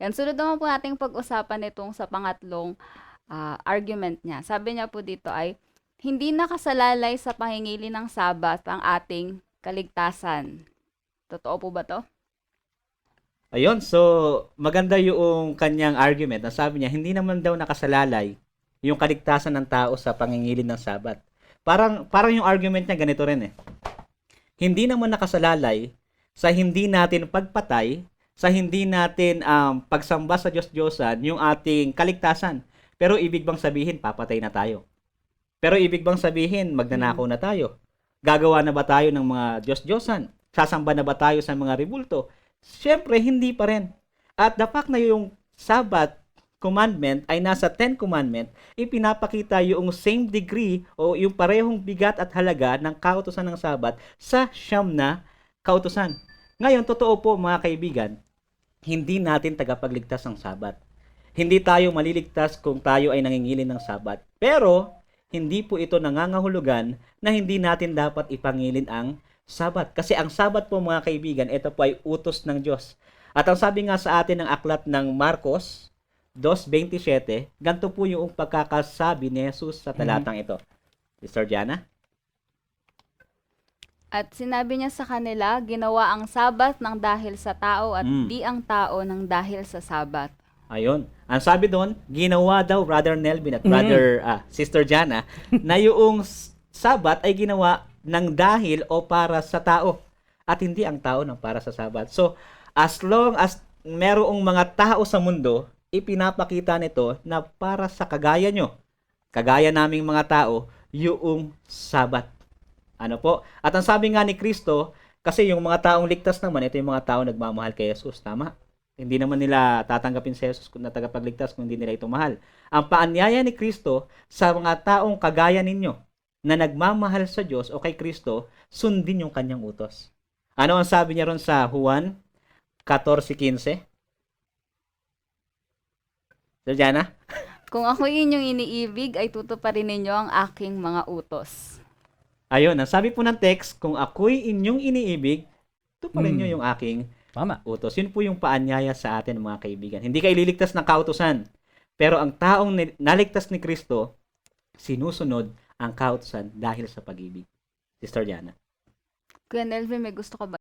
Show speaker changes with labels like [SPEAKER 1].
[SPEAKER 1] Yan, sunod naman po nating pag-usapan itong sa pangatlong ah, argument niya. Sabi niya po dito ay, hindi nakasalalay sa pahingili ng sabat ang ating kaligtasan. Totoo po ba to?
[SPEAKER 2] Ayun, so maganda yung kanyang argument na sabi niya, hindi naman daw nakasalalay yung kaligtasan ng tao sa pangingilin ng sabat. Parang, parang yung argument niya ganito rin eh. Hindi naman nakasalalay sa hindi natin pagpatay, sa hindi natin um, pagsamba sa Diyos-Diyosan yung ating kaligtasan. Pero ibig bang sabihin, papatay na tayo? Pero ibig bang sabihin, magnanakaw na tayo? Gagawa na ba tayo ng mga Diyos-Diyosan? Sasamba na ba tayo sa mga ribulto? Siyempre, hindi pa rin. At the fact na yung Sabbath commandment ay nasa 10 commandment, ipinapakita yung same degree o yung parehong bigat at halaga ng kautusan ng Sabbath sa siyam na kautusan. Ngayon, totoo po mga kaibigan, hindi natin tagapagligtas ng Sabat. Hindi tayo maliligtas kung tayo ay nangingilin ng Sabat. Pero, hindi po ito nangangahulugan na hindi natin dapat ipangilin ang Sabat. Kasi ang Sabat po mga kaibigan, ito po ay utos ng Diyos. At ang sabi nga sa atin ng aklat ng Marcos 2.27, ganito po yung pagkakasabi ni Jesus sa talatang ito. Sister Diana?
[SPEAKER 1] At sinabi niya sa kanila, ginawa ang sabat ng dahil sa tao at
[SPEAKER 2] Mm.
[SPEAKER 1] di ang tao ng dahil sa sabat.
[SPEAKER 2] Ayun. Ang sabi doon, ginawa daw Brother Nelvin at Brother ah, Sister Jana na yung s- Sabat ay ginawa ng dahil o para sa tao at hindi ang tao ng para sa Sabat. So, as long as merong mga tao sa mundo, ipinapakita nito na para sa kagaya nyo, kagaya naming mga tao, yung Sabat. Ano po? At ang sabi nga ni Kristo, kasi yung mga taong ligtas naman, ito yung mga taong nagmamahal kay Jesus. Tama? Hindi naman nila tatanggapin si Jesus na tagapagligtas kung hindi nila ito mahal. Ang paanyaya ni Kristo sa mga taong kagaya ninyo na nagmamahal sa Diyos o kay Kristo, sundin yung kanyang utos. Ano ang sabi niya ron sa Juan 14.15? Sir Jana?
[SPEAKER 1] Kung ako inyong iniibig, ay tutuparin ninyo ang aking mga utos.
[SPEAKER 2] Ayun, ang sabi po ng text, kung ako'y inyong iniibig, ito pa rin
[SPEAKER 3] Hmm.
[SPEAKER 2] nyo yung aking
[SPEAKER 3] Tama.
[SPEAKER 2] utos. Yun po yung paanyaya sa atin mga kaibigan. Hindi ka ililigtas ng kautusan. Pero ang taong naligtas ni Kristo, sinusunod ang kautusan dahil sa pag-ibig. Sister Diana.
[SPEAKER 1] Kuya Nelvin, may gusto ka ba